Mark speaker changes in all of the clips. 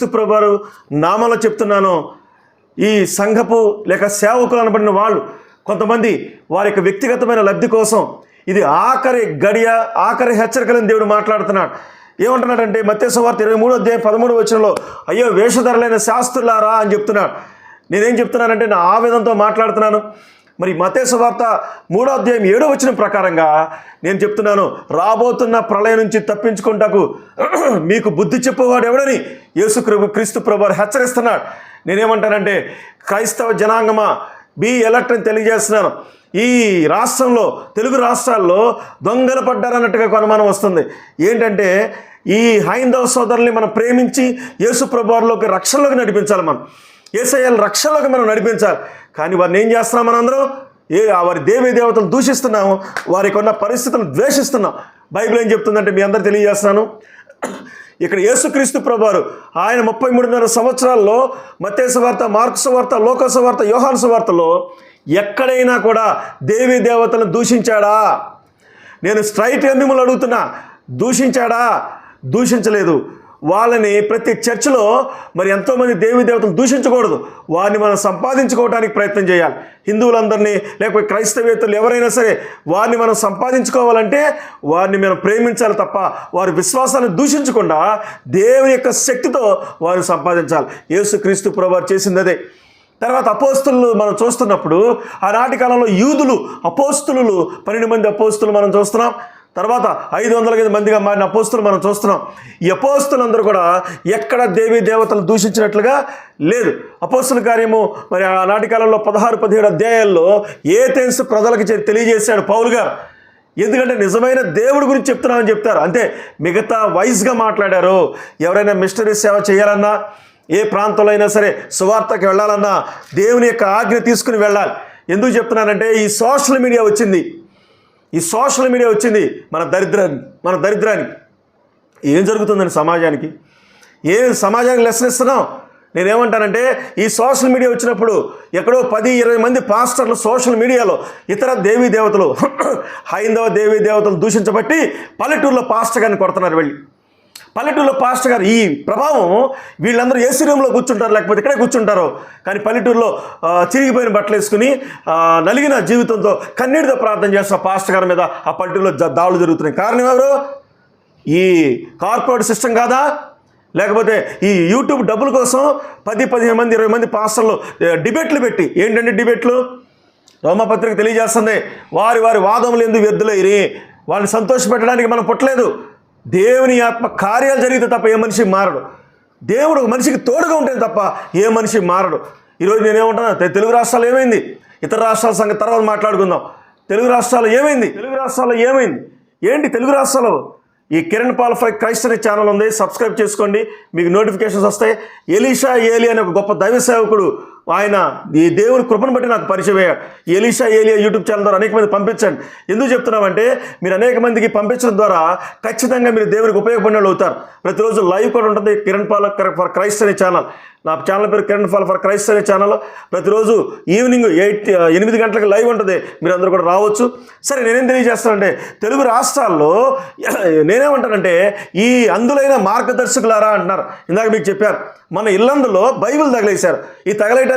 Speaker 1: యేసుక్రీస్తు ప్రభువారు నామలో చెప్తున్నాను ఈ సంఘపు లేక సేవకులు అనబడిన వాళ్ళు కొంతమంది వారి యొక్క వ్యక్తిగతమైన లబ్ధి కోసం ఇది ఆఖరి గడియ ఆఖరి హెచ్చరికలను దేవుడు మాట్లాడుతున్నాడు. ఏమంటున్నాడంటే మత్స్యవార్త ఇరవై మూడు అధ్యాయం పదమూడు వచ్చినలో అయ్యో వేషధరలైన శాస్త్రులారా అని చెప్తున్నాడు. నేనేం చెప్తున్నానంటే నా ఆవేదంతో మాట్లాడుతున్నాను. మరి మతే వార్త మూడో అధ్యాయం ఏడో వచ్చిన ప్రకారంగా నేను చెప్తున్నాను రాబోతున్న ప్రళయం నుంచి తప్పించుకుంటాకు మీకు బుద్ధి చెప్పేవాడు ఎవడని యేసు క్రీస్తు ప్రభువారు హెచ్చరిస్తున్నాడు. నేనేమంటానంటే క్రైస్తవ జనాంగమా? బి ఎలక్ట్ అని తెలియజేస్తున్నాను. ఈ రాష్ట్రంలో తెలుగు రాష్ట్రాల్లో దొంగలు పడ్డారన్నట్టుగా అనుమానం వస్తుంది. ఏంటంటే ఈ హైందవ సోదరుల్ని మనం ప్రేమించి యేసు ప్రభువారిలోకి రక్షణలోకి నడిపించాలి మనం. ఏసఐఎల్ రక్షణలోకి మనం నడిపించాలి. కానీ వారిని ఏం చేస్తున్నాం మనందరం? ఏ వారి దేవీ దేవతలు దూషిస్తున్నాము వారికి ఉన్న పరిస్థితులను ద్వేషిస్తున్నాం. బైబిల్ ఏం చెప్తుందంటే మీ అందరు తెలియజేస్తున్నాను. ఇక్కడ యేసుక్రీస్తు ప్రభువారు ఆయన ముప్పై మూడున్నర సంవత్సరాల్లో మతేశ వార్త మార్క్స్ వార్త లోకస వార్త యోహాన్సు వార్తలో ఎక్కడైనా కూడా దేవీ దేవతలను దూషించాడా? నేను స్ట్రైట్ మిమ్మల్ని అడుగుతున్నా దూషించాడా? దూషించలేదు. వాళ్ళని ప్రతి చర్చిలో మరి ఎంతోమంది దేవీ దేవతలు దూషించకూడదు. వారిని మనం సంపాదించుకోవడానికి ప్రయత్నం చేయాలి. హిందువులందరినీ లేకపోతే క్రైస్తవేతలు ఎవరైనా సరే వారిని మనం సంపాదించుకోవాలంటే వారిని మనం ప్రేమించాలి తప్ప వారి విశ్వాసాన్ని దూషించకుండా దేవుని యొక్క శక్తితో వారిని సంపాదించాలి. యేసుక్రీస్తు ప్రభావం చేసింది అదే. తర్వాత అపోస్తులు మనం చూస్తున్నప్పుడు ఆనాటి కాలంలో యూదులు అపోస్తులు పన్నెండు మంది అపోస్తులు మనం చూస్తున్నాం. తర్వాత ఐదు వందల ఐదు మందిగా మారిన అపోస్తులు మనం చూస్తున్నాం. ఈ అపోస్తులందరూ కూడా ఎక్కడ దేవీ దేవతలు దూషించినట్లుగా లేదు. అపోస్తుల కార్యము మరి ఆనాటి కాలంలో పదహారు పదిహేడు అధ్యాయాల్లో ఏ తెన్స్ ప్రజలకు చె- తెలియజేశాడు పౌలు గారు. ఎందుకంటే నిజమైన దేవుడి గురించి చెప్తున్నామని చెప్తారు. అంతే మిగతా వైస్గా మాట్లాడారు. ఎవరైనా మిషనరీ సేవ చేయాలన్నా ఏ ప్రాంతంలో అయినా సరే సువార్తకి వెళ్ళాలన్నా దేవుని యొక్క ఆజ్ఞ తీసుకుని వెళ్ళాలి. ఎందుకు చెప్తున్నానంటే ఈ సోషల్ మీడియా వచ్చింది. ఈ సోషల్ మీడియా వచ్చింది మన దరిద్రాన్ని మన దరిద్రానికి. ఏం జరుగుతుందని సమాజానికి? ఏం సమాజానికి లెసన్ ఇస్తున్నాం? నేనేమంటానంటే ఈ సోషల్ మీడియా వచ్చినప్పుడు ఎక్కడో పది ఇరవై మంది పాస్టర్లు సోషల్ మీడియాలో ఇతర దేవీ దేవతలు హైందవ దేవీ దేవతలు దూషించబట్టి పల్లెటూరులో పాస్టర్ గారిని కొడుతున్నారు వెళ్ళి. పల్లెటూరులో పాస్టర్ గారు ఈ ప్రభావం వీళ్ళందరూ ఏసీ రూమ్లో కూర్చుంటారు లేకపోతే ఇక్కడే కూర్చుంటారు. కానీ పల్లెటూరులో చిరిగిపోయిన బట్టలు వేసుకుని నలిగిన జీవితంతో కన్నీటితో ప్రార్థన చేస్తున్న పాస్టర్ గారి మీద ఆ పల్లెటూరులో దాడులు జరుగుతున్నాయి. కారణం ఎవరు? ఈ కార్పొరేట్ సిస్టమ్ కాదా? లేకపోతే ఈ యూట్యూబ్ డబ్బుల కోసం పది పదిహేను మంది ఇరవై మంది పాస్టర్లు డిబేట్లు పెట్టి ఏంటంటే డిబేట్లు? రోమపత్రిక తెలియజేస్తుంది వారి వారి వాదములు ఎందుకు వ్యర్థులైరి వారిని సంతోషపెట్టడానికి మనం పుట్టలేదు. దేవుని ఆత్మ కార్యాలు జరిగితే తప్ప ఏ మనిషి మారడు. దేవుడు ఒక మనిషికి తోడుగా ఉంటుంది తప్ప ఏ మనిషి మారడు. ఈరోజు నేనేమంటున్నా తెలుగు రాష్ట్రాలు ఏమైంది? ఇతర రాష్ట్రాల సంగతి తర్వాత మాట్లాడుకుందాం. తెలుగు రాష్ట్రాల్లో ఏమైంది? తెలుగు రాష్ట్రాల్లో ఏమైంది? ఏంటి తెలుగు రాష్ట్రాలు? ఈ కిరణ్ పాల్ ఫై క్రైస్ట్ అనే ఛానల్ ఉంది సబ్స్క్రైబ్ చేసుకోండి. మీకు నోటిఫికేషన్స్ వస్తాయి. ఎలీషా ఏలి అనే ఒక గొప్ప దైవ సేవకుడు ఆయన ఈ దేవుని కృపను బట్టి నాకు పరిచయం అయ్యాడు. ఎలీషా ఏలియా యూట్యూబ్ ఛానల్ ద్వారా అనేక మంది పంపించండి. ఎందుకు చెప్తున్నామంటే మీరు అనేక మందికి పంపించడం ద్వారా ఖచ్చితంగా మీరు దేవునికి ఉపయోగపడిన వాళ్ళు అవుతారు. ప్రతిరోజు లైవ్ కూడా ఉంటుంది కిరణ్ పాల్ ఫర్ క్రైస్ట్ అనే ఛానల్. నా ఛానల్ పేరు కిరణ్ పాల్ ఫర్ క్రైస్ట్ అనే ఛానల్. ప్రతిరోజు ఈవినింగ్ ఎయిట్ ఎనిమిది గంటలకు లైవ్ ఉంటుంది. మీరు అందరూ కూడా రావచ్చు. సరే నేనేం తెలియజేస్తానంటే తెలుగు రాష్ట్రాల్లో నేనేమంటానంటే ఈ అందులైన మార్గదర్శకులారా అంటున్నారు. ఇందాక మీకు చెప్పారు. మన ఇల్లందులో బైబిల్ తగిలేశారు. ఈ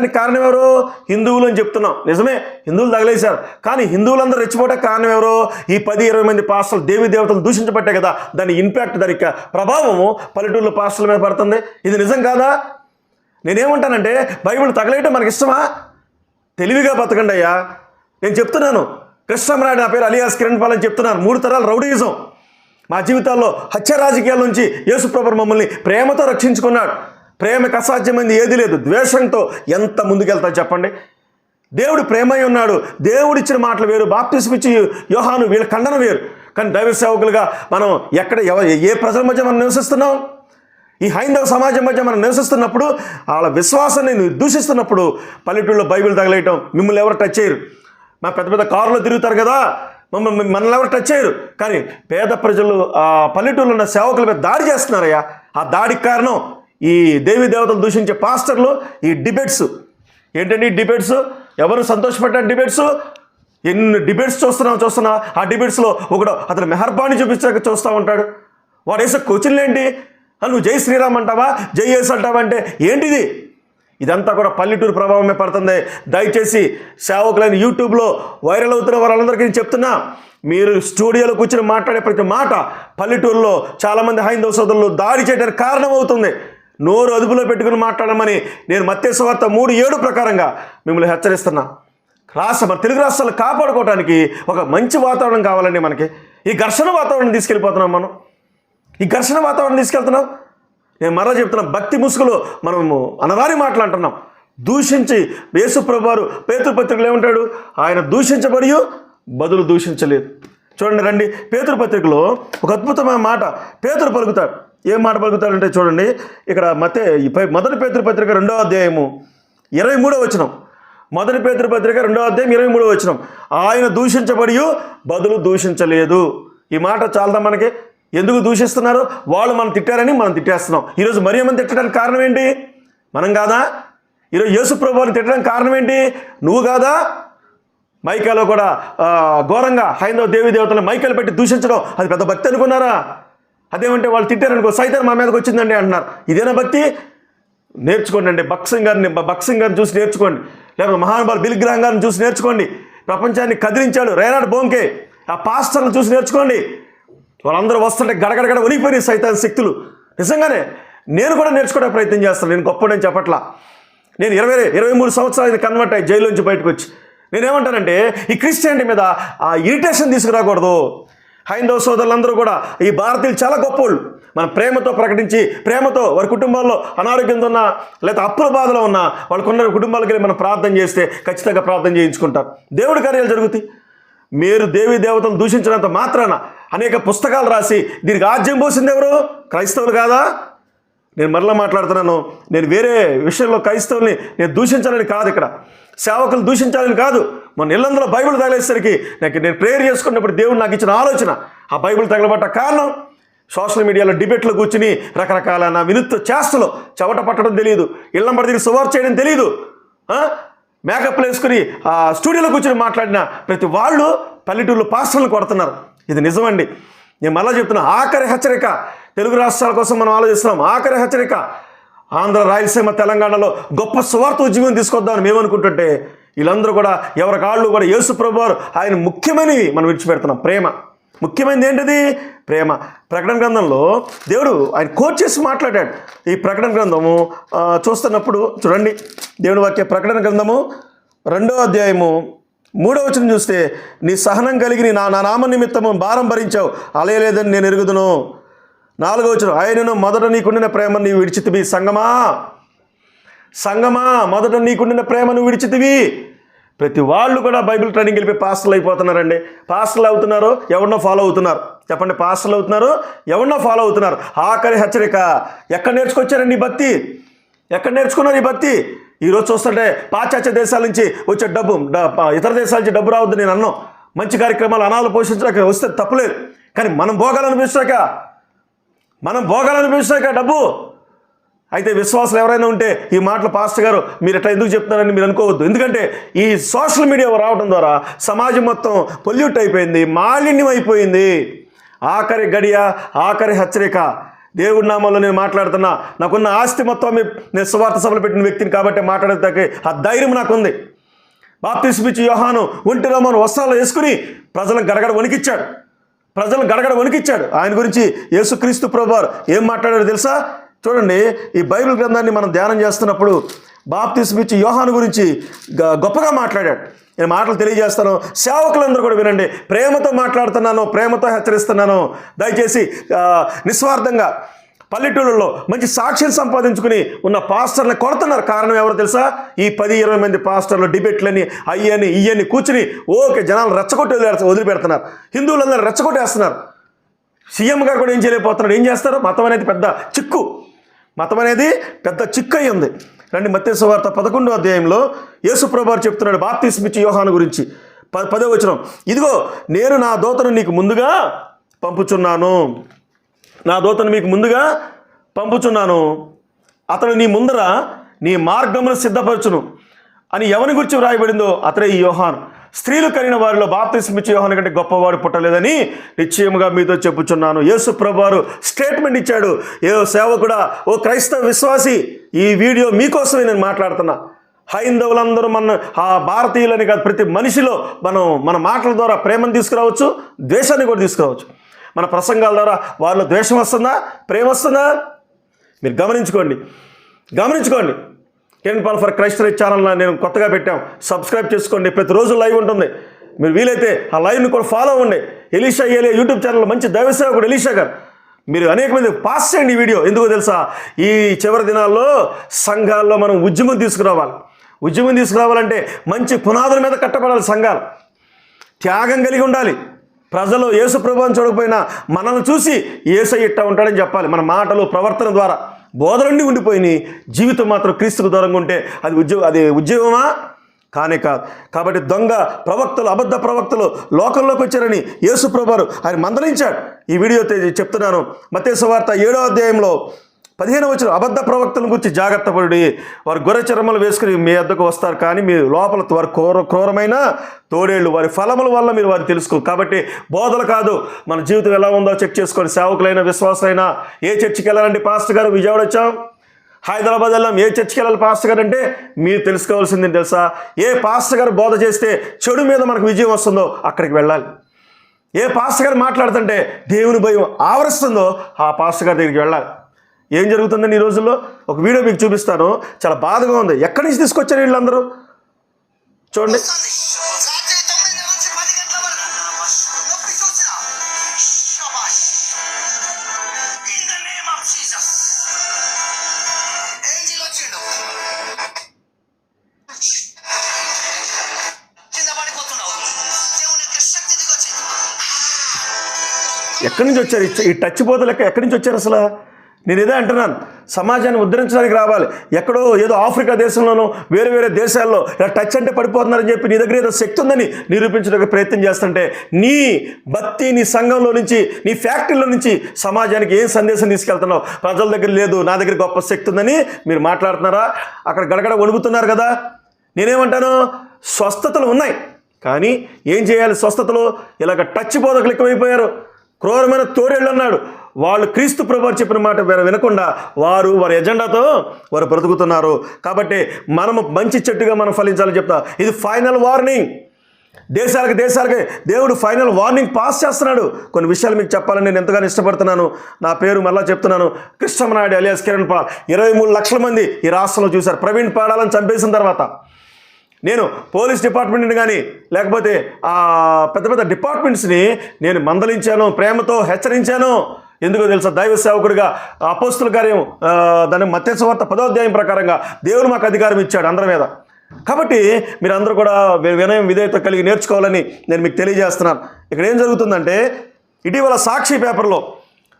Speaker 1: తగలేయడానికి కారణం ఎవరు? హిందువులు అని చెప్తున్నాం. నిజమే హిందువులు తగలేశారు. కానీ హిందువులందరూ రెచ్చిపోవడానికి కారణం ఎవరు? ఈ పది ఇరవై మంది పాస్టర్లు దేవి దేవతలు దూషించబట్టే కదా. దాని ఇంపాక్ట్ దాని ప్రభావము పల్లెటూళ్ళ పాస్టర్ల మీద పడుతుంది. ఇది నిజం కాదా? నేనేమంటానంటే బైబిల్ తగలేయటం మనకి ఇష్టమా? తెలివిగా బతకండి అయ్యా. నేను చెప్తున్నాను కృష్ణమరాయుడు నా పేరు అలియాస్ కిరణ్ పాల్ అని చెప్తున్నాను మూడు తరాలు రౌడీయిజం. మా జీవితాల్లో హత్య రాజకీయాల నుంచి యేసుప్రభు మమ్మల్ని ప్రేమతో రక్షించుకున్నాడు. ప్రేమకు అసాధ్యమైంది ఏది లేదు. ద్వేషంతో ఎంత ముందుకెళ్తా చెప్పండి? దేవుడు ప్రేమై ఉన్నాడు. దేవుడిచ్చిన మాటలు వేరు. బాప్తిస్మిచ్చి యోహాను వీళ్ళ ఖండన వేరు. కానీ దైవ సేవకులుగా మనం ఎక్కడ ఎవ- ఏ ప్రజల మధ్య మనం నివసిస్తున్నాం? ఈ హైందవ సమాజం మధ్య మనం నివసిస్తున్నప్పుడు వాళ్ళ విశ్వాసాన్ని దూషిస్తున్నప్పుడు పల్లెటూళ్ళలో బైబిల్ తగలేయటం మిమ్మల్ని ఎవరు టచ్ చేయరు. మా పెద్ద పెద్ద కారులో తిరుగుతారు కదా మమ్మల్ని మనల్ని ఎవరు టచ్ చేయరు. కానీ పేద ప్రజలు ఆ పల్లెటూళ్ళలో ఉన్న సేవకుల మీద దాడి చేస్తున్నారయ్యా. ఆ దాడికి కారణం ఈ దేవి దేవతలు దూషించే పాస్టర్లు ఈ డిబేట్స్. ఏంటండి ఈ డిబేట్స్? ఎవరు సంతోషపడ్డారు డిబేట్స్? ఎన్ని డిబేట్స్ చూస్తున్నావు చూస్తున్నావు? ఆ డిబేట్స్లో ఒకడు అతను మెహర్బాని చూపించాక చూస్తూ ఉంటాడు. వాడు వేసే క్వశ్చన్లు ఏంటి? నువ్వు జై శ్రీరామ్ అంటావా? జై ఎస్ అంటావా? అంటే ఏంటిది? ఇదంతా కూడా పల్లెటూరు ప్రభావమే పడుతుంది. దయచేసి సేవకులైన యూట్యూబ్లో వైరల్ అవుతున్న వాళ్ళందరికీ నేను చెప్తున్నా మీరు స్టూడియోలో కూర్చొని మాట్లాడే ప్రతి మాట పల్లెటూరులో చాలామంది హైందవ సోదరులు దాడి చేయడానికి కారణం అవుతుంది నోరు అదుపులో పెట్టుకుని మాట్లాడమని నేను మత్స్యవార్త మూడు ఏడు ప్రకారంగా మిమ్మల్ని హెచ్చరిస్తున్నా. రాష్ట్ర మన తెలుగు రాష్ట్రాలు కాపాడుకోవడానికి ఒక మంచి వాతావరణం కావాలండి మనకి. ఈ ఘర్షణ వాతావరణం తీసుకెళ్ళిపోతున్నాం మనం. ఈ ఘర్షణ వాతావరణం తీసుకెళ్తున్నాం నేను మరలా చెప్తున్నా భక్తి ముసుగులో మనము అనవారి మాటలు అంటున్నాం. దూషించి యేసుప్రభువారు పేతృపత్రికలు ఏమంటాడు? ఆయన దూషించబడి బదులు దూషించలేదు. చూడండి రండి పేతృపత్రికలో ఒక అద్భుతమైన మాట పేతురు పలుకుతాడు. ఏం మాట పలుకుతాడంటే చూడండి ఇక్కడ మతే మొదటి పేతృపత్రిక రెండో అధ్యాయము ఇరవై మూడో వచనం. మొదటి పేతృపత్రిక రెండో అధ్యాయం ఇరవై మూడో వచనం. ఆయన దూషించబడి బదులు దూషించలేదు. ఈ మాట చాలదా మనకి? ఎందుకు దూషిస్తున్నారు? వాళ్ళు మనం తిట్టారని మనం తిట్టేస్తున్నాం. ఈరోజు మరియమ్మని తిట్టడానికి కారణం ఏంటి? మనం కాదా? ఈరోజు యేసు ప్రభువాన్ని తిట్టడానికి కారణం ఏంటి? నువ్వు కాదా? మైకాలో కూడా ఘోరంగా హైందవ దేవి దేవతలను మైకేలు పెట్టి దూషించడం అది పెద్ద భక్తి అనుకున్నారా? అదేమంటే వాళ్ళు తిట్టారనుకో సైతం మా మీదకి వచ్చిందండి అంటున్నారు. ఇదేనా భక్తి? నేర్చుకోండి అండి బక్సింగ్ గారిని బక్సింగ్ గారిని చూసి నేర్చుకోండి. లేకపోతే మహానుభావులు బిల్ గారిని చూసి నేర్చుకోండి. ప్రపంచాన్ని కదిలించాడు రేనాడు బోంకే. ఆ పాస్టర్ని చూసి నేర్చుకోండి. వాళ్ళందరూ వస్తుంటే గడగడగడ ఉనిగిపోయినాయి సైతాన్ శక్తులు. నిజంగానే నేను కూడా నేర్చుకోవడానికి ప్రయత్నం చేస్తాను. నేను గొప్పడని చెప్పట్లా. నేను ఇరవై ఇరవై మూడు సంవత్సరాలు కన్వర్ట్ అయ్యి జైలు నుంచి బయటకు వచ్చి. నేనేమంటానంటే ఈ క్రిస్టియానిటీ మీద ఆ ఇరిటేషన్ తీసుకురాకూడదు. హైందవ సోదరులందరూ కూడా ఈ భారతీయులు చాలా గొప్పలు మన ప్రేమతో ప్రకటించి ప్రేమతో వారి కుటుంబాల్లో అనారోగ్యంతో ఉన్న లేదా అప్పుల బాధలో ఉన్న వాళ్ళకున్న కుటుంబాలకు వెళ్ళి మనం ప్రార్థన చేస్తే ఖచ్చితంగా ప్రార్థన చేయించుకుంటారు. దేవుడి కార్యాలు జరుగుతాయి. మీరు దేవి దేవతలు దూషించినంత మాత్రాన అనేక పుస్తకాలు రాసి దీనికి ఆజ్యం పోసింది ఎవరు? క్రైస్తవులు కాదా? నేను మరలా మాట్లాడుతున్నాను. నేను వేరే విషయంలో క్రైస్తవుల్ని నేను దూషించాలని కాదు ఇక్కడ. సేవకులు దూషించాలని కాదు. మన ఇల్లందులో బైబిల్ తగిలేసరికి నాకు నేను ప్రేయర్ చేసుకున్నప్పుడు దేవుడు నాకు ఇచ్చిన ఆలోచన. ఆ బైబిల్ తగలబట్ట కారణం సోషల్ మీడియాలో డిబేట్లో కూర్చుని రకరకాల నా వినుత్వ చేష్టలు చెవట పట్టడం తెలియదు ఇళ్ళం పడి సువార్ చేయడం తెలియదు మేకప్లు మేకప్ వేసుకుని ఆ స్టూడియోలో కూర్చొని మాట్లాడిన ప్రతి వాళ్ళు పల్లెటూళ్ళు పాస్టర్లు కొడుతున్నారు. ఇది నిజమండి. నేను మళ్ళీ చెప్తున్నా ఆఖరి హెచ్చరిక. తెలుగు రాష్ట్రాల కోసం మనం ఆలోచిస్తున్నాం. ఆఖరి హెచ్చరిక. ఆంధ్ర రాయలసీమ తెలంగాణలో గొప్ప స్వార్థ ఉద్యమం తీసుకొద్దామని మేము అనుకుంటుంటే వీళ్ళందరూ కూడా ఎవరి కాళ్ళు కూడా యేసు ప్రభువారు ఆయన ముఖ్యమైనవి మనం విడిచిపెడుతున్నాం. ప్రేమ. ముఖ్యమైనది ఏంటిది? ప్రేమ. ప్రకటన గ్రంథంలో దేవుడు ఆయన కోట్ చేసి మాట్లాడాడు. ఈ ప్రకటన గ్రంథము చూస్తున్నప్పుడు చూడండి. దేవుడు వాక్య ప్రకటన గ్రంథము రెండో అధ్యాయము మూడో వచనం చూస్తే నీ సహనం కలిగి నా నా నామ నిమిత్తము భారం భరించావు. అలయలేదని నేను ఎరుగుదును. నాలుగో వచనం ఆయనను మొదట నీకుండిన ప్రేమ నీవు విడిచితివి. సంగమా? సంగమా మొదట నీకుండిన ప్రేమను విడిచితివి. ప్రతి వాళ్ళు కూడా బైబిల్ ట్రైనింగ్ వెళ్ళిపోయి పాస్టర్లు అయిపోతున్నారండి. పాస్టర్లు అవుతున్నారు ఎవరినో ఫాలో అవుతున్నారు. చెప్పండి పాస్టర్లు అవుతున్నారు ఎవరినో ఫాలో అవుతున్నారు. ఆఖరి హెచ్చరిక ఎక్కడ నేర్చుకొచ్చారండి ఈ భక్తి? ఎక్కడ నేర్చుకున్నారు ఈ భక్తి? ఈరోజు చూస్తుంటే పాశ్చాత్య దేశాల నుంచి వచ్చే డబ్బు ఇతర దేశాల నుంచి డబ్బు రావద్దు నేను అన్నాం. మంచి కార్యక్రమాలు అనాలు పోషించడానికి వస్తే తప్పులేదు. కానీ మనం భోగాలనిపించాక మనం భోగాలనిపించాక డబ్బు అయితే విశ్వాసాలు ఎవరైనా ఉంటే ఈ మాటలు పాస్టర్ గారు మీరు ఎట్లా ఎందుకు చెప్తున్నారని మీరు అనుకోవద్దు. ఎందుకంటే ఈ సోషల్ మీడియా రావడం ద్వారా సమాజం మొత్తం పొల్యూట్ అయిపోయింది మాలిన్యం అయిపోయింది. ఆఖరి గడియ ఆఖరి హెచ్చరిక. దేవుడి నామంలో నేను మాట్లాడుతున్నా నాకున్న ఆస్తి మొత్తం నేను సువార్త సభలు పెట్టిన వ్యక్తిని కాబట్టి మాట్లాడేదానికి ఆ ధైర్యం నాకుంది. బాప్తిస్మిచ్చి యోహాను ఒంటిలో మన వస్త్రాలు వేసుకుని ప్రజలను గడగడ వణికిచ్చాడు. ప్రజలను గడగడ వణికిచ్చాడు. ఆయన గురించి యేసుక్రీస్తు ప్రభువారు ఏం మాట్లాడాడో తెలుసా? చూడండి ఈ బైబిల్ గ్రంథాన్ని మనం ధ్యానం చేస్తున్నప్పుడు బాప్తిస్మిచ్చి యోహాను గురించి గ- గొప్పగా మాట్లాడాడు. నేను మాటలు తెలియజేస్తాను. సేవకులందరూ కూడా వినండి. ప్రేమతో మాట్లాడుతున్నాను ప్రేమతో హెచ్చరిస్తున్నాను. దయచేసి నిస్వార్థంగా పల్లెటూళ్ళలో మంచి సాక్ష్యం సంపాదించుకుని ఉన్న పాస్టర్ని కొడుతున్నారు. కారణం ఎవరో తెలుసా? ఈ పది ఇరవై మంది పాస్టర్లు డిబేట్లని అయ్యని ఇయ్యని కూర్చుని ఓకే జనాలు రెచ్చగొట్టి వదిలేస్తారు వదిలిపెడుతున్నారు. హిందువులందరూ రెచ్చగొట్టేస్తున్నారు. సీఎం గారు కూడా ఏం చేయలేకపోతున్నాడు. ఏం చేస్తారు? మతం అనేది పెద్ద చిక్కు. మతం అనేది పెద్ద చిక్కై ఉంది రండి మత్స్య వార్త పదకొండో అధ్యాయంలో యేసుప్రభు చెప్తున్నాడు బాప్తిస్మిచ్చి యోహాను గురించి. ప పదో వచనం. ఇదిగో నేను నా దోతను నీకు ముందుగా పంపుచున్నాను. నా దోతను మీకు ముందుగా పంపుచున్నాను. అతను నీ ముందర నీ మార్గమును సిద్ధపరచును అని ఎవరి గురించి వ్రాయబడిందో అతడే ఈ యోహాన్. స్త్రీలు కలిగిన వారిలో బాప్తిస్మిచ్చి యోహాను కంటే గొప్పవాడు పుట్టలేదని నిశ్చయముగా మీతో చెప్పుచున్నాను. యేసు ప్రభువారు స్టేట్మెంట్ ఇచ్చాడు. ఏ సేవకుడా ఓ క్రైస్తవ విశ్వాసి ఈ వీడియో మీకోసమే నేను మాట్లాడుతున్నా. హైందవులందరూ మన ఆ భారతీయులని కాదు ప్రతి మనిషిలో మనం మన మాటల ద్వారా ప్రేమను తీసుకురావచ్చు ద్వేషాన్ని కూడా తీసుకురావచ్చు. మన ప్రసంగాల ద్వారా వాళ్ళు ద్వేషం వస్తుందా ప్రేమ వస్తుందా? మీరు గమనించుకోండి. గమనించుకోండి. టెన్ పాల్ ఫర్ క్రైస్ట్ ఛానల్ నేను కొత్తగా పెట్టాం. సబ్స్క్రైబ్ చేసుకోండి. ప్రతిరోజు లైవ్ ఉంటుంది. మీరు వీలైతే ఆ లైవ్ని కూడా ఫాలో అవ్వండి. ఎలీషా ఏలే యూట్యూబ్ ఛానల్ మంచి దైవ సేవకుడు ఎలీషా గారు. మీరు అనేక మంది పాస్ చేయండి ఈ వీడియో. ఎందుకో తెలుసా? ఈ చివరి దినాల్లో సంఘాల్లో మనం ఉద్యమం తీసుకురావాలి. ఉద్యమం తీసుకురావాలంటే మంచి పునాదుల మీద కట్టబడాలి సంఘాలు. త్యాగం కలిగి ఉండాలి. ప్రజలు యేసు ప్రభావం చూడకపోయినా మనల్ని చూసి ఏసై ఇట్టా ఉంటాడని చెప్పాలి. మన మాటలు ప్రవర్తన ద్వారా. బోధలన్నీ ఉండిపోయినాయి. జీవితం మాత్రం క్రీస్తుకు దూరంగా ఉంటే అది ఉద్యోగం అది ఉద్యోగమా? కానే కాదు. కాబట్టి దొంగ ప్రవక్తలు అబద్ధ ప్రవక్తలు లోకంలోకి వచ్చారని యేసు ప్రభారు ఆయన మందలించాడు. ఈ వీడియో చెప్తున్నాను. మతేశ్వార్త ఏడో అధ్యాయంలో పదిహేను వచ్చిన అబద్ధ ప్రవక్తల గురించి జాగ్రత్త పడి వారు గొర్రె చర్మలు వేసుకుని మీ వద్దకు వస్తారు. కానీ మీ లోపల వారి క్రూర క్రూరమైన తోడేళ్ళు వారి ఫలముల వల్ల మీరు వారిని తెలుసుకో. కాబట్టి బోధలు కాదు. మన జీవితం ఎలా ఉందో చెక్ చేసుకోండి. సేవకులైన విశ్వాసులైనా ఏ చర్చికి వెళ్ళాలండి పాస్టర్ గారు విజయవాడ వచ్చాం. హైదరాబాద్ వెళ్ళాం. ఏ చర్చికి వెళ్ళాలి పాస్టర్ గారు అంటే మీరు తెలుసుకోవాల్సింది తెలుసా? ఏ పాస్టర్ గారు బోధ చేస్తే చెడు మీద మనకు విజయం వస్తుందో అక్కడికి వెళ్ళాలి. ఏ పాస్టర్ గారు మాట్లాడుతుంటే దేవుని భయం ఆవరిస్తుందో ఆ పాస్టర్ గారి దగ్గరికి వెళ్ళాలి. ఏం జరుగుతుందండి ఈ రోజుల్లో? ఒక వీడియో మీకు చూపిస్తాను. చాలా బాధగా ఉంది. ఎక్కడి నుంచి తీసుకొచ్చారు వీళ్ళందరూ? చూడండి. ఎక్కడి నుంచి వచ్చారు? ఈ- టచ్ బోధ లెక్క ఎక్కడి నుంచి వచ్చారు అసలు? నేను ఇదే అంటున్నాను. సమాజాన్ని ఉద్ధరించడానికి రావాలి. ఎక్కడో ఏదో ఆఫ్రికా దేశంలోనో వేరే వేరే దేశాల్లో ఇలా టచ్ అంటే పడిపోతున్నారని చెప్పి నీ దగ్గర ఏదో శక్తి ఉందని నిరూపించడానికి ప్రయత్నం చేస్తుంటే నీ భక్తి నీ సంఘంలో నుంచి నీ ఫ్యాక్టరీలో నుంచి సమాజానికి ఏం సందేశం తీసుకెళ్తున్నావు? ప్రజల దగ్గర లేదు నా దగ్గర గొప్ప శక్తి ఉందని మీరు మాట్లాడుతున్నారా? అక్కడ గడగడ వణుకుతున్నారు కదా. నేనేమంటాను? స్వస్థతలు ఉన్నాయి. కానీ ఏం చేయాలి? స్వస్థతలు ఇలాగ టచ్ బోధకులు ఎక్కువైపోయారు. క్రూరమైన తోడేళ్ళు అన్నాడు. వాళ్ళు క్రీస్తు ప్రభు చెప్పిన మాట వినకుండా వారు వారి ఎజెండాతో వారు బ్రతుకుతున్నారు. కాబట్టి మనము మంచి చెట్టుగా మనం ఫలించాలని చెప్తా. ఇది ఫైనల్ వార్నింగ్. దేశాలకు దేశాలకి దేవుడు ఫైనల్ వార్నింగ్ పాస్ చేస్తున్నాడు. కొన్ని విషయాలు మీకు చెప్పాలని నేను ఎంతగానో ఇష్టపడుతున్నాను. నా పేరు మళ్ళా చెప్తున్నాను. కృష్ణమనాయుడు అలియాస్ కిరణ్ పాల్. ఇరవై మూడు లక్షల మంది ఈ రాష్ట్రంలో చూశారు. ప్రవీణ్ పాడాలని చంపేసిన తర్వాత. నేను పోలీస్ డిపార్ట్మెంట్ని కానీ లేకపోతే పెద్ద పెద్ద డిపార్ట్మెంట్స్ని నేను మందలించాను ప్రేమతో హెచ్చరించాను. ఎందుకో తెలుసా? దైవ సేవకుడిగా అపోస్తుల కార్యం దాని మత్స్యవార్త పదోధ్యాయం ప్రకారంగా దేవుడు మాకు అధికారం ఇచ్చాడు అందరి మీద. కాబట్టి మీరు అందరూ కూడా వినయం విధేయత కలిగి నేర్చుకోవాలని నేను మీకు తెలియజేస్తున్నాను. ఇక్కడ ఏం జరుగుతుందంటే ఇటీవల సాక్షి పేపర్లో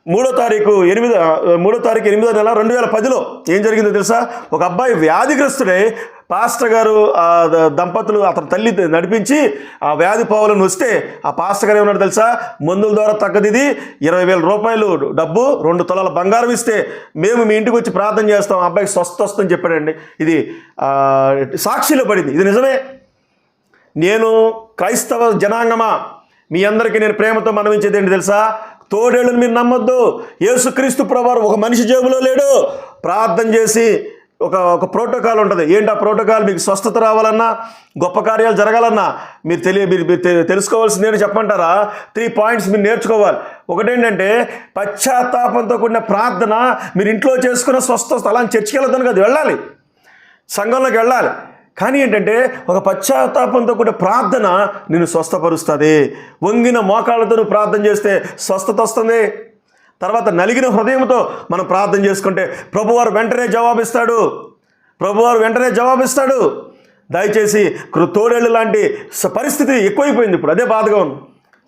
Speaker 1: మూడో తారీఖు ఎనిమిదో మూడో తారీఖు ఎనిమిదో నెల రెండు వేల పదిలో ఏం జరిగిందో తెలుసా? ఒక అబ్బాయి వ్యాధిగ్రస్తుడై పాస్టర్ గారు ద- దంపతులు అతని తల్లి నడిపించి ఆ వ్యాధి పోవాలని వస్తే ఆ పాస్టర్ గారు ఏమన్నాడు తెలుసా? మందుల ద్వారా తగ్గది ఇది ఇరవై వేల రూపాయలు డబ్బు రెండు తులాల బంగారం ఇస్తే మేము మీ ఇంటికి వచ్చి ప్రార్థన చేస్తాం ఆ అబ్బాయికి స్వస్థ వస్తుందని చెప్పాడండి. ఇది సాక్షిలో పడింది. ఇది నిజమే? నేను క్రైస్తవ జనాంగమా? మీ అందరికీ నేను ప్రేమతో మనవించేది ఏంటి తెలుసా? తోడేళ్ళని మీరు నమ్మొద్దు. యేసుక్రీస్తు ప్రభావం ఒక మనిషి జేబులో లేడు. ప్రార్థన చేసి ఒక ఒక ప్రోటోకాల్ ఉంటుంది. ఏంటి ఆ ప్రోటోకాల్? మీకు స్వస్థత రావాలన్నా గొప్ప కార్యాలు జరగాలన్నా మీరు తెలియ మీరు మీరు తె- తెలుసుకోవాల్సింది ఏంటి చెప్పమంటారా? త్రీ పాయింట్స్ మీరు నేర్చుకోవాలి. ఒకటేంటంటే పశ్చాత్తాపంతో కూడిన ప్రార్థన మీరు ఇంట్లో చేసుకున్న స్వస్థ స్థలాన్ని చర్చికి వెళ్ళొద్దని కదా వెళ్ళాలి. సంఘంలోకి వెళ్ళాలి. కానీ ఏంటంటే ఒక పశ్చాత్తాపంతో కూడా ప్రార్థన నిన్ను స్వస్థపరుస్తుంది. వంగిన మోకాళ్ళతో నువ్వు ప్రార్థన చేస్తే స్వస్థత వస్తుంది. తర్వాత నలిగిన హృదయంతో మనం ప్రార్థన చేసుకుంటే ప్రభువారు వెంటనే జవాబిస్తాడు. ప్రభువారు వెంటనే జవాబిస్తాడు. దయచేసి తోడేళ్ళు లాంటి పరిస్థితి ఎక్కువైపోయింది ఇప్పుడు. అదే బాధగా ఉంది.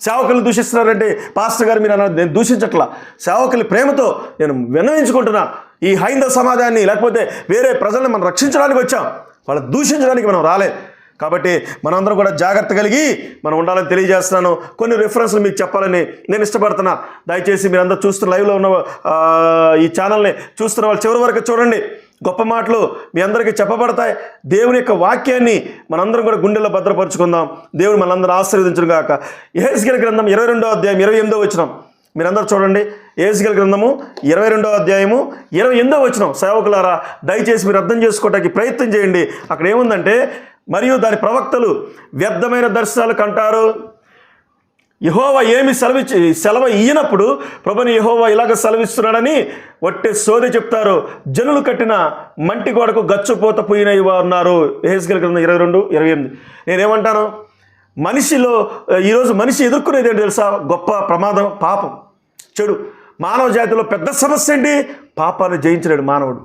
Speaker 1: సేవకులు దూషిస్తున్నారంటే పాస్టర్ గారు మీరు అన్నారు నేను దూషించట్లా. సేవకుల ప్రేమతో నేను విన్నవించుకుంటున్నా. ఈ హైందవ సమాజాన్ని లేకపోతే వేరే ప్రజల్ని మనం రక్షించడానికి వచ్చాం. వాళ్ళు దూషించడానికి మనం రాలేదు. కాబట్టి మనందరం కూడా జాగ్రత్త కలిగి మనం ఉండాలని తెలియజేస్తున్నాను. కొన్ని రిఫరెన్స్లు మీకు చెప్పాలని నేను ఇష్టపడుతున్నా. దయచేసి మీరందరూ చూస్తున్న లైవ్లో ఉన్న ఈ ఛానల్ని చూస్తున్న వాళ్ళు చివరి వరకు చూడండి. గొప్ప మాటలు మీ అందరికీ చెప్పబడతాయి. దేవుని యొక్క వాక్యాన్ని మనందరం కూడా గుండెల్లో భద్రపరుచుకుందాం. దేవుడు మనందరూ ఆశీర్వదించడం కాక ఏసుగిల గ్రంథం ఇరవై రెండో అధ్యాయం ఇరవై ఎనిమిదో వచ్చినాం మీరందరూ చూడండి. ఏసుగిల గ్రంథము ఇరవై రెండవ అధ్యాయము ఇరవై ఎనిమిదో వచ్చినాం సేవకులారా దయచేసి మీరు అర్థం చేసుకోవడానికి ప్రయత్నం చేయండి. అక్కడ ఏముందంటే మరియు దాని ప్రవక్తలు వ్యర్థమైన దర్శనాలు కంటారు. యహోవ ఏమి సెలవిచ్చి సెలవు ఇయ్యనప్పుడు ప్రభుని యహోవా ఇలాగ సెలవిస్తున్నాడని వట్టే సోది చెప్తారు. జనులు కట్టిన మంటి గోడకు గచ్చుపోత పోయినవి ఉన్నారు. హేస్గల్ గ్రంథం ఇరవై రెండు ఇరవై ఎనిమిది. నేనేమంటాను? మనిషిలో ఈరోజు మనిషి ఎదుర్కొనేది ఏంటి తెలుసా? గొప్ప ప్రమాదం పాపం. చెడు. మానవ జాతిలో పెద్ద సమస్య ఏంటి? పాపాన్ని జయించలేడు మానవుడు.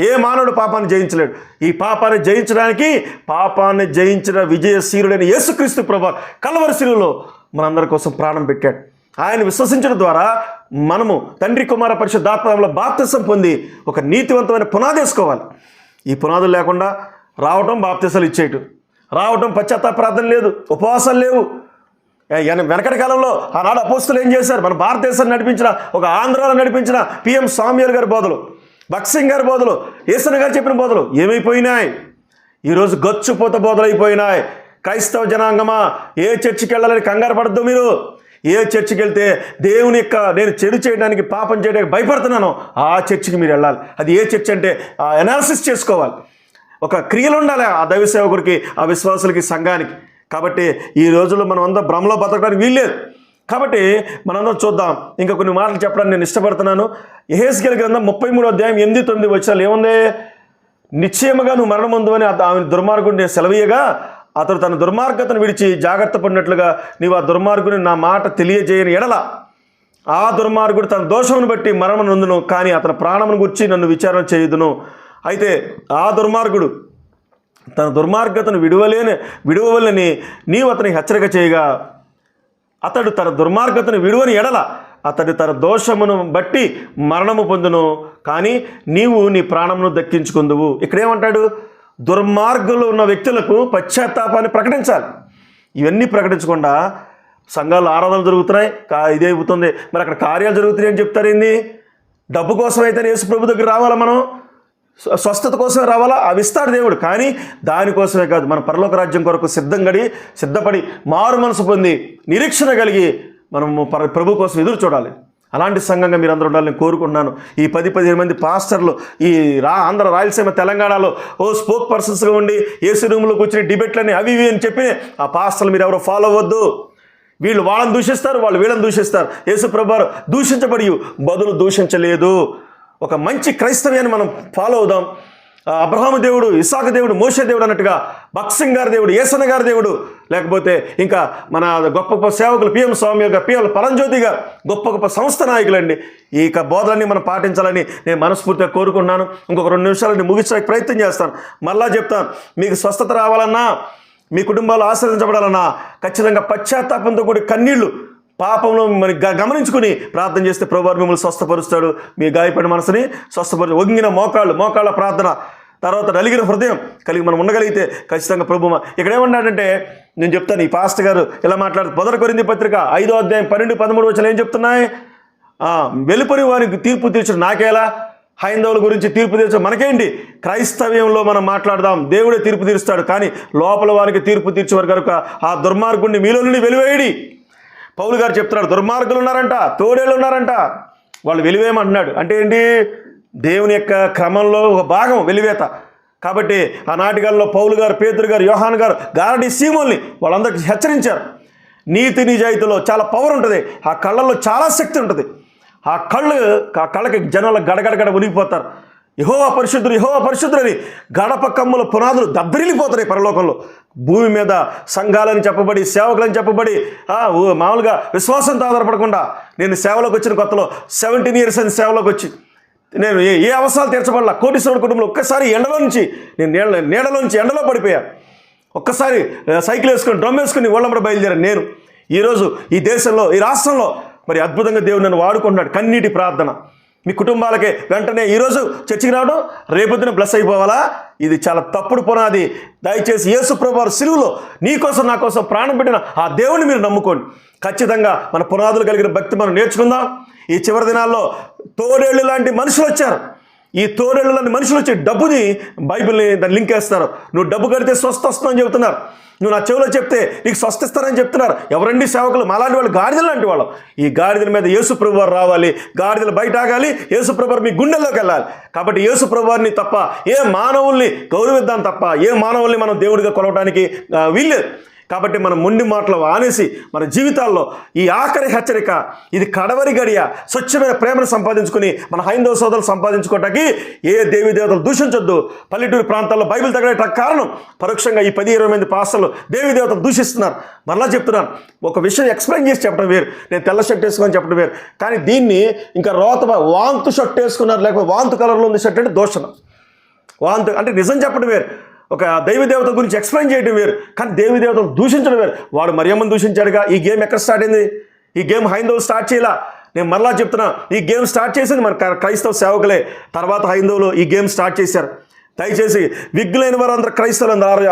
Speaker 1: ఏ మానవుడు పాపాన్ని జయించలేడు? ఈ పాపాన్ని జయించడానికి పాపాన్ని జయించిన విజయశీలుడైన యేసుక్రీస్తు ప్రభా కలవరశీలులో మనందరి కోసం ప్రాణం పెట్టాడు. ఆయన విశ్వసించడం ద్వారా మనము తండ్రి కుమార పరిశుద్ధాత్మలో బాప్తిసం పొంది ఒక నీతివంతమైన పునాది వేసుకోవాలి. ఈ పునాదులు లేకుండా రావటం బాప్తిసాలు ఇచ్చేయటం రావటం పశ్చాత్తాప ప్రార్థన లేదు. ఉపవాసాలు లేవు. వెనకటి కాలంలో ఆనాడు అపోస్తులు ఏం చేశారు? మన భారతదేశాన్ని నడిపించిన ఒక ఆంధ్రాలో నడిపించిన పిఎం స్వామియర్ గారి బోధలు భక్సింగ్ గారి బోధలు ఈశ్వర్ గారు చెప్పిన బోధలు ఏమైపోయినాయి? ఈరోజు గచ్చుపోత బోధలు అయిపోయినాయి క్రైస్తవ జనాంగమా? ఏ చర్చికి వెళ్ళాలని కంగారు పడద్దు మీరు. ఏ చర్చికి వెళ్తే దేవుని యొక్క నేను చెడు చేయడానికి పాపం చేయడానికి భయపడుతున్నాను ఆ చర్చికి మీరు వెళ్ళాలి. అది ఏ చర్చ్ అంటే ఆ అనాలిసిస్ చేసుకోవాలి. ఒక క్రియలు ఉండాలి ఆ దైవ సేవకుడికి ఆ విశ్వాసులకి సంఘానికి. కాబట్టి ఈ రోజుల్లో మనం అందరం భ్రమలో బతకడానికి వీల్లేదు. కాబట్టి మనందరం చూద్దాం. ఇంకా కొన్ని మాటలు చెప్పడానికి నేను ఇష్టపడుతున్నాను. ఎహేస్కెల్ గ్రంథం ముప్పై మూడు అధ్యాయం ఎనిమిది తొమ్మిది వచ్చాలు ఏముంది? నిశ్చయముగా నువ్వు మరణం అని ఆమె దుర్మార్గుడిని సెలవీయగా అతడు తన దుర్మార్గతను విడిచి జాగ్రత్త పడినట్లుగా నీవు ఆ దుర్మార్గుని నా మాట తెలియజేయని ఎడల. ఆ దుర్మార్గుడు తన దోషమును బట్టి మరణం నొందును కానీ అతని ప్రాణమును గుర్చి నన్ను విచారణ చేయుదును. అయితే ఆ దుర్మార్గుడు తన దుర్మార్గతను విడువలేని విడువలని నీవు అతని హెచ్చరిక చేయగా అతడు తన దుర్మార్గతను విడువని ఎడల అతడు తన దోషమును బట్టి మరణము పొందును కానీ నీవు నీ ప్రాణమును దక్కించుకుందువు. ఇక్కడేమంటాడు? దుర్మార్గంలో ఉన్న వ్యక్తులకు పశ్చాత్తాపాన్ని ప్రకటించాలి. ఇవన్నీ ప్రకటించకుండా సంఘాలు ఆరాధనలు జరుగుతున్నాయి కా ఇదే అవుతుంది. మరి అక్కడ కార్యాలు జరుగుతున్నాయి అని చెప్తారేంది? డబ్బు కోసం అయితే యేసు ప్రభు దగ్గర రావాలా మనం? స్వస్థత కోసమే రావాలా? అవి ఇస్తాడు దేవుడు. కానీ దానికోసమే కాదు మన పరలోక రాజ్యం కొరకు సిద్ధంగడి సిద్ధపడి మారు మనసు పొంది నిరీక్షణ కలిగి మనము ప్రభు కోసం ఎదురు చూడాలి. అలాంటి సంఘంగా మీరు అందరూ ఉండాలని కోరుకుంటున్నాను. ఈ పది పదిహేను మంది పాస్టర్లు ఈ రా ఆంధ్ర రాయలసీమ తెలంగాణలో ఓ స్పోక్ పర్సన్స్గా ఉండి ఏసీ రూమ్లో కూర్చుని డిబేట్లని అవి ఇవి అని చెప్పి ఆ పాస్టర్లు మీరు ఎవరో ఫాలో అవ్వద్దు. వీళ్ళు వాళ్ళని దూషిస్తారు వాళ్ళు వీళ్ళని దూషిస్తారు. యేసు ప్రభారు దూషించబడి బదులు దూషించలేదు. ఒక మంచి క్రైస్తవ్యాన్ని మనం ఫాలో అవుదాం. అబ్రహాము దేవుడు ఇసాక దేవుడు మోషే దేవుడు అన్నట్టుగా బక్సింగ్ గారి దేవుడు ఏసన గారి దేవుడు లేకపోతే ఇంకా మన గొప్ప గొప్ప సేవకులు పిఎం స్వామి యొక్క పిఎల్ పరంజ్యోతి గారు గొప్ప గొప్ప సంస్థ నాయకులండి. ఈ యొక్క బోధలన్నీ మనం పాటించాలని నేను మనస్ఫూర్తిగా కోరుకుంటున్నాను. ఇంకొక రెండు నిమిషాలని ముగించడానికి ప్రయత్నం చేస్తాను. మళ్ళా చెప్తాను మీకు స్వస్థత రావాలన్నా మీ కుటుంబాలు ఆశ్రదించబడాలన్నా ఖచ్చితంగా పశ్చాత్తాపంతో కూడి కన్నీళ్ళు పాపంలో మరి గ- గమనించుకుని ప్రార్థన చేస్తే ప్రభువారు మిమ్మల్ని స్వస్థపరుస్తాడు. మీ గాయపడిన మనసుని స్వస్థపరుస్తాడు. ఒంగిన మోకాళ్ళు మోకాళ్ళ ప్రార్థన తర్వాత నలిగిన హృదయం కలిగి మనం ఉండగలిగితే ఖచ్చితంగా ప్రభు ఇక్కడ ఏమన్నాడంటే నేను చెప్తాను ఈ పాస్ట్ గారు ఇలా మాట్లాడు మొదటి కొరింది పత్రిక ఐదో అధ్యాయం పన్నెండు పదమూడు వచ్చిన ఏం చెప్తున్నాయి? వెలుపరి వారికి తీర్పు తీర్చడం నాకేలా? హైందవుల గురించి తీర్పు తీర్చడం మనకేంటి? క్రైస్తవ్యంలో మనం మాట్లాడదాం దేవుడే తీర్పు తీరుస్తాడు. కానీ లోపల వారికి తీర్పు తీర్చేవారు కనుక ఆ దుర్మార్గుడిని మీలో నుండి వెలువేయడి. పౌలు గారు చెప్తున్నారు దుర్మార్గులు ఉన్నారంట తోడేళ్ళు ఉన్నారంట. వాళ్ళు వెలివేయమంటున్నాడు అంటే ఏంటి? దేవుని యొక్క క్రమంలో ఒక భాగం వెలివేత. కాబట్టి ఆ నాటికల్లో పౌలు గారు పేతురు గారు యోహాన్ గారు గారడి సీమోల్ని వాళ్ళందరికీ హెచ్చరించారు. నీతి నిజాయితీలో చాలా పవర్ ఉంటుంది. ఆ కళ్ళల్లో చాలా శక్తి ఉంటుంది. ఆ కళ్ళు ఆ కళ్ళకి జనాలు గడగడగడ ఉనిగిపోతారు యహో పరిశుద్ధుడు యహో పరిశుద్ధుడు అని గడప కమ్ముల పునాదులు దబ్బరిల్లిపోతున్నాయి పరలోకంలో. భూమి మీద సంఘాలని చెప్పబడి సేవకులని చెప్పబడి మామూలుగా విశ్వాసంతో ఆధారపడకుండా నేను సేవలోకి వచ్చిన కొత్తలో సెవెంటీన్ ఇయర్స్ అని సేవలోకి వచ్చి నేను ఏ ఏ అవసరాలు తీర్చబడాల కోటీశ్వరుడు కుటుంబంలో ఒక్కసారి ఎండలో నుంచి నేను నీళ్ళ నీడలో నుంచి ఎండలో పడిపోయా. ఒక్కసారి సైకిల్ వేసుకొని డ్రమ్ వేసుకుని ఓళ్ళంబడ బయలుదేరాను నేను. ఈరోజు ఈ దేశంలో ఈ రాష్ట్రంలో మరి అద్భుతంగా దేవుడు నన్ను వాడుకుంటున్నాడు. కన్నీటి ప్రార్థన. మీ కుటుంబాలకే వెంటనే ఈరోజు చర్చికి రావడం రేపొద్దున బ్లెస్ అయిపోవాలా? ఇది చాలా తప్పుడు పునాది. దయచేసి యేసు ప్రభువారు సిలువులో నీకోసం నా కోసం ప్రాణం పెట్టిన ఆ దేవుని మీరు నమ్ముకోండి. ఖచ్చితంగా మన పునాదులు కలిగిన భక్తి మనం నేర్చుకుందాం. ఈ చివరి దినాల్లో తోడేళ్ళు లాంటి మనుషులు వచ్చారు. ఈ తోడేళ్ళని మనుషులు వచ్చి డబ్బుని బైబిల్ని దాన్ని లింక్ వేస్తారు నువ్వు డబ్బు కడితే స్వస్థ వస్తుందని చెబుతున్నారు. నువ్వు నా చెవిలో చెప్తే నీకు స్వస్థిస్తారని చెప్తున్నారు. ఎవరండి సేవకులు? మాలాంటి వాళ్ళు గాడిదలు లాంటి వాళ్ళు. ఈ గాడిదల మీద యేసు రావాలి. గాడిదలు బయట ఆగాలి. యేసు మీ గుండెల్లోకి వెళ్ళాలి. కాబట్టి యేసుప్రభువారిని తప్ప ఏ మానవుల్ని గౌరవిద్దాం తప్ప ఏ మానవుల్ని మనం దేవుడిగా కొలవడానికి వీల్లేదు. కాబట్టి మనం మొండి మాటలు ఆనేసి మన జీవితాల్లో ఈ ఆఖరి హెచ్చరిక ఇది కడవరి గడియ స్వచ్ఛమైన ప్రేమను సంపాదించుకుని మన హైందవ సోదరులు సంపాదించుకోవటానికి ఏ దేవి దేవతలు దూషించొద్దు. పల్లెటూరు ప్రాంతాల్లో బైబిల్ తగ్గడానికి కారణం పరోక్షంగా ఈ పది ఇరవై మంది పాస్టర్లు దేవి దేవతలు దూషిస్తున్నారు. మరలా చెప్తున్నాను ఒక విషయం ఎక్స్ప్లెయిన్ చేసి చెప్పడం వేరు నేను తెల్ల షర్ట్ వేసుకొని చెప్పడం వేరు. కానీ దీన్ని ఇంకా రోత వాంతు షర్ట్ వేసుకున్నారు లేకపోతే వాంతు కలర్లో ఉంది షర్ట్ అంటే దోషణ. వాంతు అంటే నిజం చెప్పడం వేరు. ఒక దైవ దేవత గురించి ఎక్స్ప్లెయిన్ చేయడం వేరు కానీ దేవదేవతలు దూషించడం వేరు. వాడు మరియమ్మని దూషించాడుగా ఈ గేమ్ ఎక్కడ స్టార్ట్ అయింది? ఈ గేమ్ హైందవులు స్టార్ట్ చేయాల? నేను మరలా చెప్తున్నా ఈ గేమ్ స్టార్ట్ చేసింది మన క్రైస్తవ సేవకులే. తర్వాత హైందవులు ఈ గేమ్ స్టార్ట్ చేశారు. దయచేసి విగ్గులైన వారందరూ క్రైస్తవులు అందరూ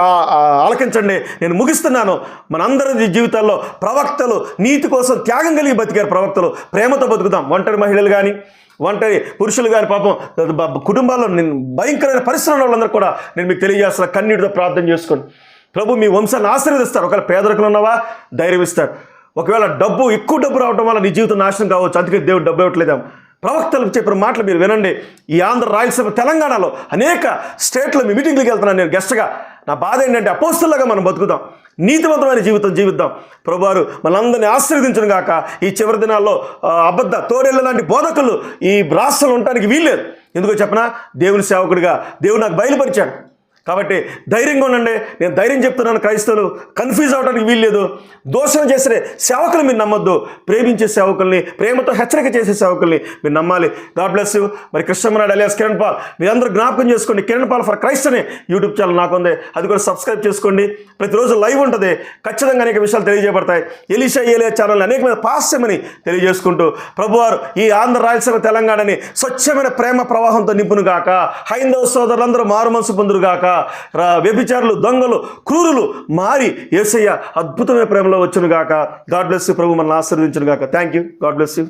Speaker 1: ఆలకించండి. నేను ముగిస్తున్నాను. మనందరి జీవితాల్లో ప్రవక్తలు నీతి కోసం త్యాగం కలిగి బతికారు ప్రవక్తలు. ప్రేమతో బతుకుతాం ఒంటరి మహిళలు కానీ ఒంటరి పురుషులు గారి పాపం కుటుంబాల్లో నేను భయంకరమైన పరిశ్రమ వాళ్ళందరూ కూడా నేను మీకు తెలియజేస్తున్న కన్నీటితో ప్రార్థన చేసుకోండి ప్రభు మీ వంశాన్ని ఆశీర్వదిస్తారు. ఒకవేళ పేదరికలు ఉన్నావా ధైర్యం ఇస్తారు. ఒకవేళ డబ్బు ఎక్కువ డబ్బు రావడం వల్ల నీ జీవితం నాశనం కావచ్చు అందుకే దేవుడు డబ్బు ఇవ్వట్లేదా ప్రవక్తలు చెప్పిన మాటలు మీరు వినండి. ఈ ఆంధ్ర రాయలసీమ తెలంగాణలో అనేక స్టేట్లో మీ మీటింగ్లకు వెళ్తున్నాను నేను గెస్ట్గా. నా బాధ ఏంటంటే అపోస్తులాగా మనం బతుకుతాం. నీతివంతమైన జీవితం జీవిద్దాం. ప్రభువారు మనందరినీ ఆశీర్వదించను గాక. ఈ చివరి దినాల్లో అబద్ధ తోడేళ్ళ లాంటి బోధకులు ఈ రాష్ట్రంలో ఉండటానికి వీల్లేదు. ఎందుకో చెప్పనా? దేవుని సేవకుడిగా దేవుడు నాకు బయలుపరిచాడు. కాబట్టి ధైర్యంగా ఉండండి. నేను ధైర్యం చెప్తున్నాను క్రైస్తవులు. కన్ఫ్యూజ్ అవడానికి వీల్లేదు. దోషం చేసే సేవకులు మీరు నమ్మొద్దు. ప్రేమించే సేవకుల్ని ప్రేమతో హెచ్చరిక చేసే సేవకుల్ని మీరు నమ్మాలి. గాడ్ బ్లెస్ యూ మరి కృష్ణమనాడు అలియాస్ కిరణ్ పాల్. మీరందరూ జ్ఞాపకం చేసుకోండి. కిరణ్ పాల్ ఫర్ క్రైస్ట్ అనే యూట్యూబ్ ఛానల్ నాకు ఉంది. అది కూడా సబ్స్క్రైబ్ చేసుకోండి. ప్రతిరోజు లైవ్ ఉంటుంది. ఖచ్చితంగా అనేక విషయాలు తెలియజేయబడతాయి. ఎలిషా ఏలియా ఛానల్ అనేకమైన పాస్యమని తెలియజేసుకుంటూ ప్రభువారు ఈ ఆంధ్ర రాయలసీమ తెలంగాణని స్వచ్ఛమైన ప్రేమ ప్రవాహంతో నింపును గాక హైందవ సోదరులందరూ మారు మనసు పొందురుగాక. వ్యభిచారులు దొంగలు క్రూరులు మారి ఏసయ్య అద్భుతమైన ప్రేమలో వచ్చును గాక గాడ్ బ్లెస్ యూ ప్రభు మనల్ని ఆశీర్వదించును గాక thank you God bless you